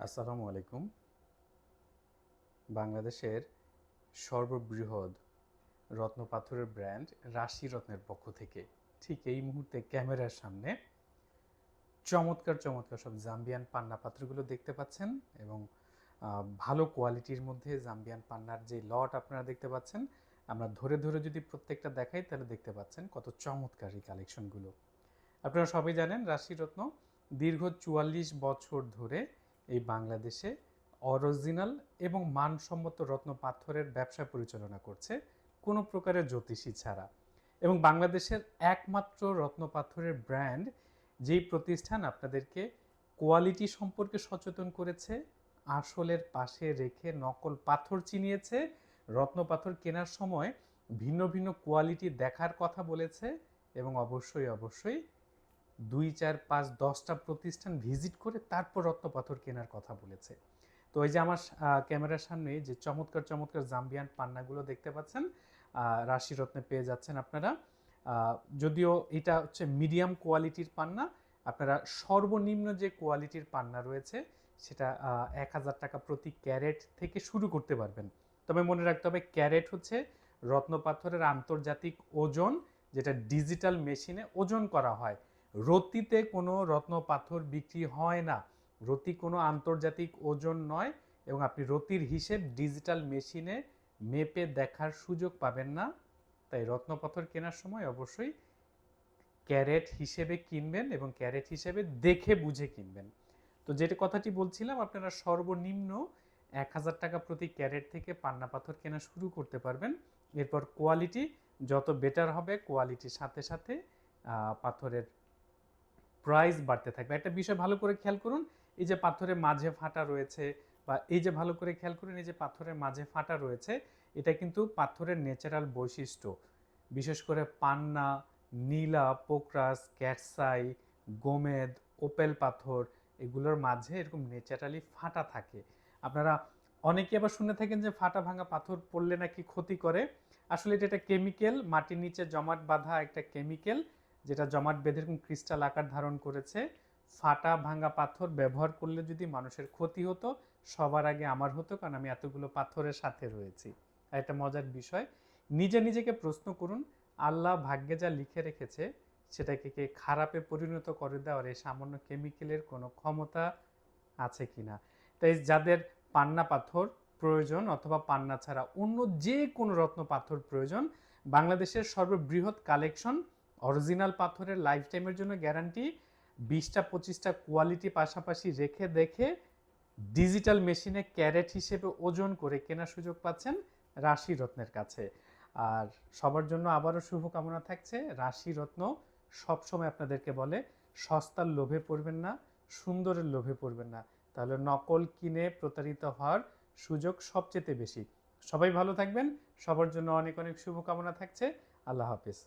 আসসালামু আলাইকুম। বাংলাদেশের সর্ববৃহৎ রত্ন পাথরের ব্র্যান্ড রাশি রত্নের পক্ষ থেকে ঠিক এই মুহূর্তে ক্যামেরার সামনে চমৎকার চমৎকার সব জাম্বিয়ান পান্না পাত্রগুলো দেখতে পাচ্ছেন এবং ভালো কোয়ালিটির মধ্যে জাম্বিয়ান পান্নার যে লট আপনারা দেখতে পাচ্ছেন, আমরা ধরে ধরে যদি প্রত্যেকটা দেখাই তাহলে দেখতে পাচ্ছেন কত চমৎকার এই কালেকশনগুলো আপনারা সবাই জানেন রাশিরত্ন দীর্ঘ চুয়াল্লিশ বছর ধরে এই বাংলাদেশে অরিজিনাল এবং মানসম্মত রত্ন পাথরের ব্যবসা পরিচালনা করছে কোনো প্রকারের জ্যোতিষী ছাড়া। এবং বাংলাদেশের একমাত্র রত্ন পাথরের ব্র্যান্ড যেই প্রতিষ্ঠান আপনাদেরকে কোয়ালিটি সম্পর্কে সচেতন করেছে, আসলের পাশে রেখে নকল পাথর চিনিয়েছে, রত্ন পাথর কেনার সময় ভিন্ন ভিন্ন কোয়ালিটি দেখার কথা বলেছে এবং অবশ্যই অবশ্যই দুই চার পাঁচ দশটা প্রতিষ্ঠান ভিজিট করে তারপর রত্নপাথর কেনার কথা বলেছে। তো এই যে আমার ক্যামেরার সামনে যে চমৎকার চমৎকার জাম্বিয়ান পান্নাগুলো দেখতে পাচ্ছেন রাশি রত্নে পেয়ে যাচ্ছেন আপনারা। যদিও এটা হচ্ছে মিডিয়াম কোয়ালিটির পান্না, আপনারা সর্বনিম্ন যে কোয়ালিটির পান্না রয়েছে, সেটা এক হাজার টাকা প্রতি ক্যারেট থেকে শুরু করতে পারবেন। তবে মনে রাখতে হবে, ক্যারেট হচ্ছে রত্নপাথরের আন্তর্জাতিক ওজন, যেটা ডিজিটাল মেশিনে ওজন করা হয়। রতিতে কোনো রত্ন পাথর বিক্রি হয় না। রতি কোনো আন্তর্জাতিক ওজন নয় এবং আপনি রতির হিসেব ডিজিটাল মেশিনে মেপে দেখার সুযোগ পাবেন না। তাই রত্ন পাথর কেনার সময় অবশ্যই ক্যারেট হিসেবে কিনবেন এবং ক্যারেট হিসেবে দেখে বুঝে কিনবেন। তো যেটা কথাটি বলছিলাম, আপনারা সর্বনিম্ন এক হাজার টাকা প্রতি ক্যারেট থেকে পান্না পাথর কেনা শুরু করতে পারবেন। এরপর কোয়ালিটি, যত বেটার হবে কোয়ালিটির সাথে সাথে পাথরের প্রাইস বাড়তে থাকবে। একটা বিষয় ভালো করে খেয়াল করুন, এই যে পাথরের মাঝে ফাটা রয়েছে বা এই যে ভালো করে খেয়াল করুন, এই যে পাথরের মাঝে ফাটা রয়েছে, এটা কিন্তু পাথরের ন্যাচারাল বৈশিষ্ট্য। বিশেষ করে পান্না, নীলা, পোকরাস, ক্যাটসাই, গোমেদ, ওপেল পাথর, এগুলোর মাঝে এরকম ন্যাচারালি ফাটা থাকে। আপনারা অনেকে আবার শুনে থাকেন যে ফাটা ভাঙা পাথর পড়লে নাকি ক্ষতি করে। আসলে এটা একটা কেমিক্যাল মাটির নিচে জমাট বাঁধা একটা কেমিক্যাল যেটা জমাট বেঁধে এরকম ক্রিস্টাল আকার ধারণ করেছে, ফাটা ভাঙা পাথর ব্যবহার করলে যদি মানুষের ক্ষতি হতো, সবার আগে আমার হতো কারণ আমি এতগুলো পাথরের সাথে রয়েছি। একটা মজার বিষয়, নিজে নিজেকে প্রশ্ন করুন, আল্লাহ ভাগ্যে যা লিখে রেখেছে, সেটাকে কে খারাপে পরিণত করে দেওয়ার এই সামান্য কেমিক্যালের কোনো ক্ষমতা আছে কি না? তাই যাদের পান্না পাথর প্রয়োজন অথবা পান্না ছাড়া অন্য যে কোনো রত্ন পাথর প্রয়োজন, বাংলাদেশের সর্ববৃহৎ কালেকশন অরিজিনাল পাথরের লাইফ টাইমের জন্য গ্যারান্টি বিশটা, পঁচিশটা কোয়ালিটি পাশাপাশি রেখে দেখে ডিজিটাল মেশিনে ক্যারেট হিসেবে ওজন করে কেনার সুযোগ পাচ্ছেন রাশি রত্নের কাছে। আর সবার জন্য আবারও শুভকামনা থাকছে রাশি রত্ন সবসময় আপনাদেরকে বলে, সস্তার লোভে পড়বেন না, সুন্দরের লোভে পড়বেন না। তাহলে নকল কিনে প্রতারিত হওয়ার সুযোগ সবচেয়ে বেশি। সবাই ভালো থাকবেন, সবার জন্য অনেক অনেক শুভকামনা থাকছে। আল্লাহ হাফিজ।